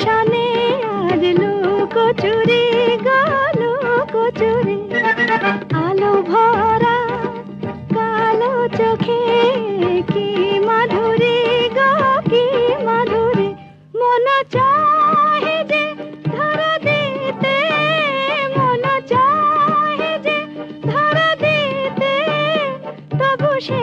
শানে, আজ লুকোচুরি গালো কচুরি আলো ভরা, কালো চোখে, কি মাধুরী, গো কি মাধুরী। মন চাহে যে ধরা দিতে, মন চাহে যে ধরা দিতে, তবু সে